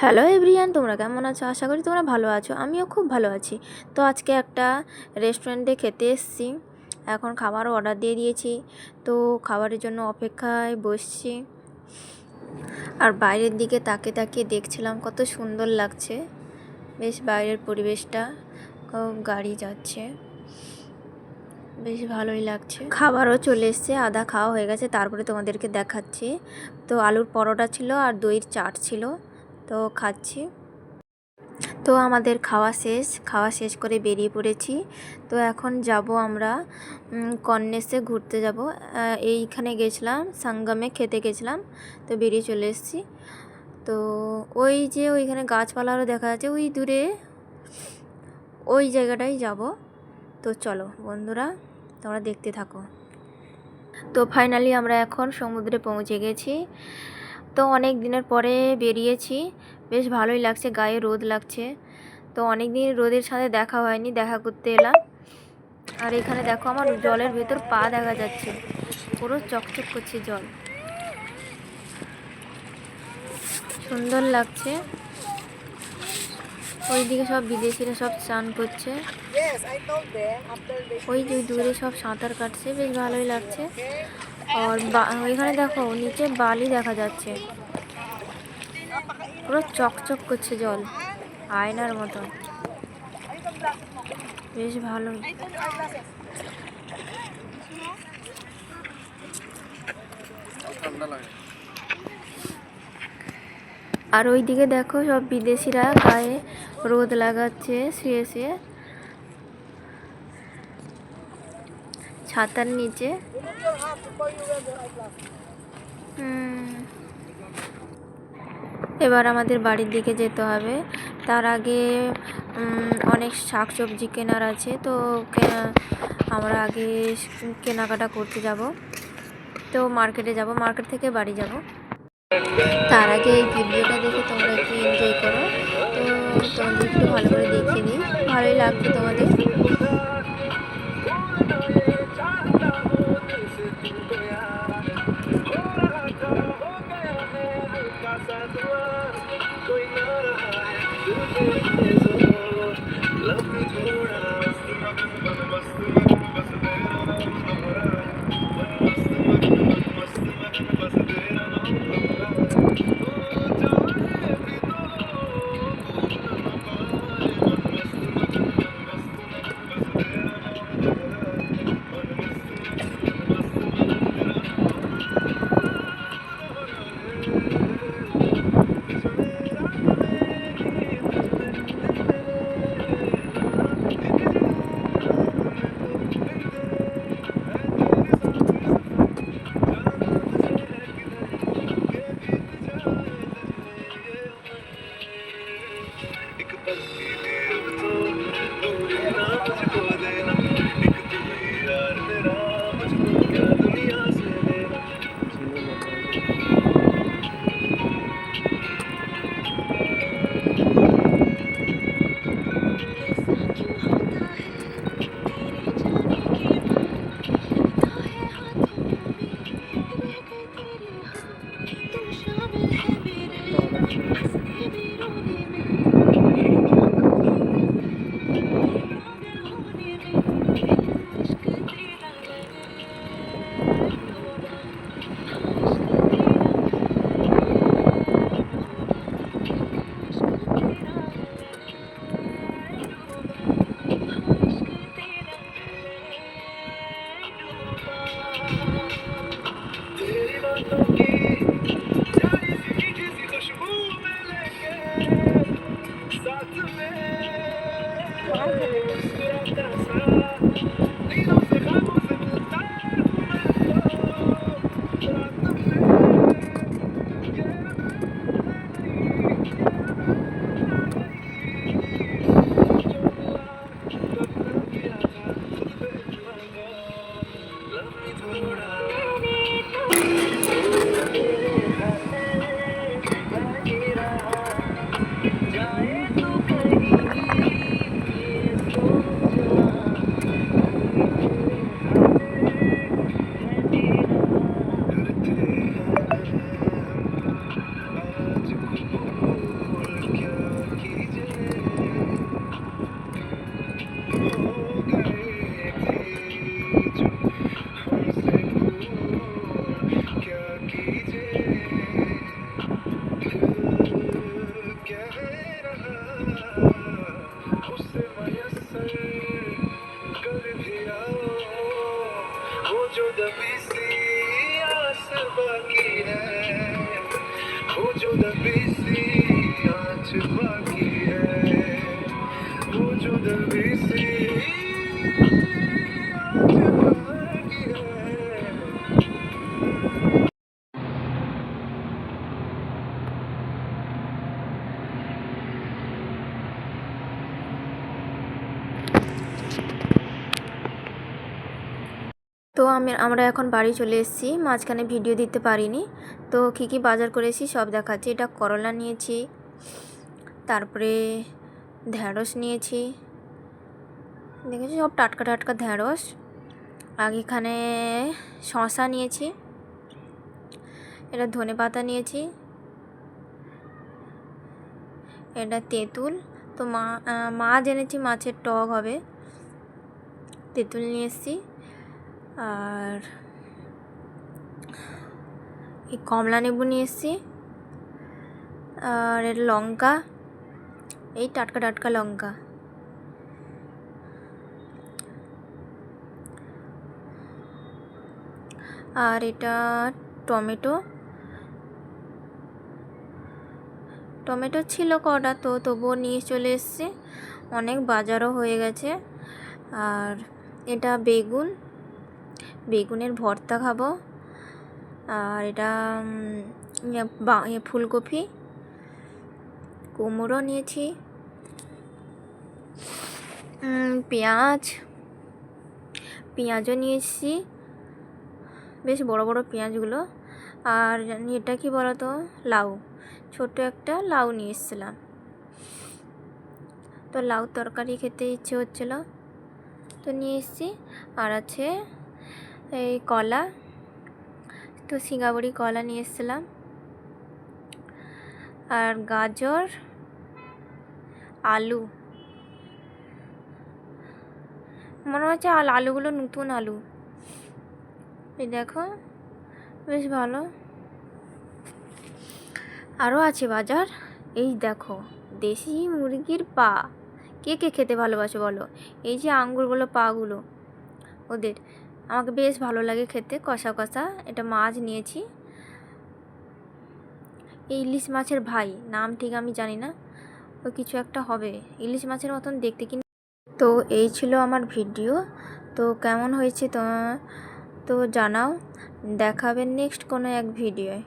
Hello everyone, তোমরা কেমন আছো? আশা করি তোমরা ভালো আছো, আমিও খুব ভালো আছি। তো আজকে একটা রেস্টুরেন্টে খেতে এসছি, এখন খাবারও অর্ডার দিয়ে দিয়েছি। তো খাবারের জন্য অপেক্ষায় বসছি। আর বাইরের দিকে তাকে তাকিয়ে দেখছিলাম কত সুন্দর লাগছে। বেশ বাইরের পরিবেশটা গাড়ি যাচ্ছে। বেশ ভালোই লাগছে। খাবারও চলে এসছে আধা খাওয়া হয়ে গেছে, তারপরে তোমাদেরকে দেখাচ্ছি। তো আলুর পরোটা ছিল আর দইয়ের চাট ছিল। তো খাচ্ছি। তো আমাদের খাওয়া শেষ খাওয়া শেষ করে বেরিয়ে পড়েছি। তো এখন যাব আমরা কন্নেসে ঘুরতে যাব। এইখানে গেছিলাম, সঙ্গমে খেতে গেছিলাম, তো বেরিয়ে চলে এসেছি। তো ওই যে ওইখানে গাছপালারও দেখা যাচ্ছে, ওই দূরে, ওই জায়গাটাই যাব। তো চলো বন্ধুরা, তোমরা দেখতে থাকো। তো ফাইনালি আমরা এখন সমুদ্রে পৌঁছে গেছি। তো অনেক দিনের পরে বেরিয়েছি। বেশ ভালোই লাগছে, গায়ে রোদ লাগছে। তো অনেক দিন রোদের সাথে দেখা হয়নি, দেখা করতে এলাম। আর এখানে দেখো আমার জলের ভেতর পা দেখা যাচ্ছে। পুরো চকচক করছে জল। সুন্দর লাগছে। ওইদিকে সব বিদেশিরা সব স্নান করছে। ওই যে দূরে সব সাঁতার কাটছে বেশ ভালোই লাগছে। আর ওইখানে দেখো নিচে বালি দেখা যাচ্ছে। পুরো চকচক করছে জল আয়নার মতো। বেশ ভালোই আর ওইদিকে দেখো সব বিদেশিরা গায়ে রোদ লাগাচ্ছে, শুয়ে শুয়ে। ছাতার নিচে। এবার আমাদের বাড়ির দিকে যেতে হবে। তার আগে অনেক শাক সবজি কেনার আছে, তো আমরা আগে কেনাকাটা করতে যাব। তো মার্কেটে যাব, মার্কেট থেকে বাড়ি যাব। তার আগে এই ভিডিওটা দেখে তোমরা একটু এনজয় করো। তোমাদের একটু ভালো করে দেখিয়ে দিই ভালোই লাগবে তোমাদের। कोई ना रहा है Thank me Who do the busy? আমি, আমরা এখন বাড়ি চলে এসেছি, মাঝখানে ভিডিও দিতে পারিনি। তো কী কী বাজার করেছি সব দেখাচ্ছি। এটা করলা নিয়েছি, তারপরে ঢ্যাঁড়স নিয়েছি। দেখেছি সব টাটকা টাটকা ঢ্যাঁড়স। আর এখানে শশা নিয়েছি। এটা ধনে পাতা নিয়েছি। এটা তেঁতুল। তো মা মাছ এনেছি, মাছের টক হবে। তেঁতুল নিয়ে এসেছি। আর এই কমলা লেবু নিয়ে এসেছি। আর এর লঙ্কা, এই টাটকা টাটকা লঙ্কা। আর এটা টমেটো। টমেটো ছিল কটা তো, তবুও নিয়ে চলে এসছে। অনেক বাজারও হয়ে গেছে। আর এটা বেগুন। বেগুনের ভর্তা খাব। আর এটা ইয়ে ইয়ে ফুলকপি। কুমড়ো নিয়েছি। পেঁয়াজ। পেঁয়াজও নিয়েছি। বেশ বড় বড় পেঁয়াজগুলো। আর এটা কি বলতো? লাউ। ছোট একটা লাউ নিয়ে এসেছিলাম। তো লাউ তরকারি খেতে ইচ্ছে হচ্ছিল। তো নিয়ে এসেছি। আর আছে এই কলা তো সিঙ্গাবড়ি কলা নিয়ে এসেছিলাম। আর গাজর, আলু। মনে হচ্ছে আল, আলুগুলো নতুন আলু। এই দেখো, বেশ ভালো। আরও আছে বাজার। এই দেখো, দেশি মুরগির পা। কে কে খেতে ভালোবাসে বলো? এই যে আঙ্গুরগুলো, পাগুলো। ওদের। আমাকে বেশ ভালো লাগে খেতে, কষা কষা। এটা মাছ নিয়েছি। এই ইলিশ মাছের ভাই, নাম ঠিক আমি জানি না। ও কিছু একটা হবে। ইলিশ মাছের মতন দেখতে কিনা তো এই ছিল আমার ভিডিও। তো কেমন হয়েছে তো তো জানাও। দেখাবেন নেক্সট কোনো এক ভিডিওয়।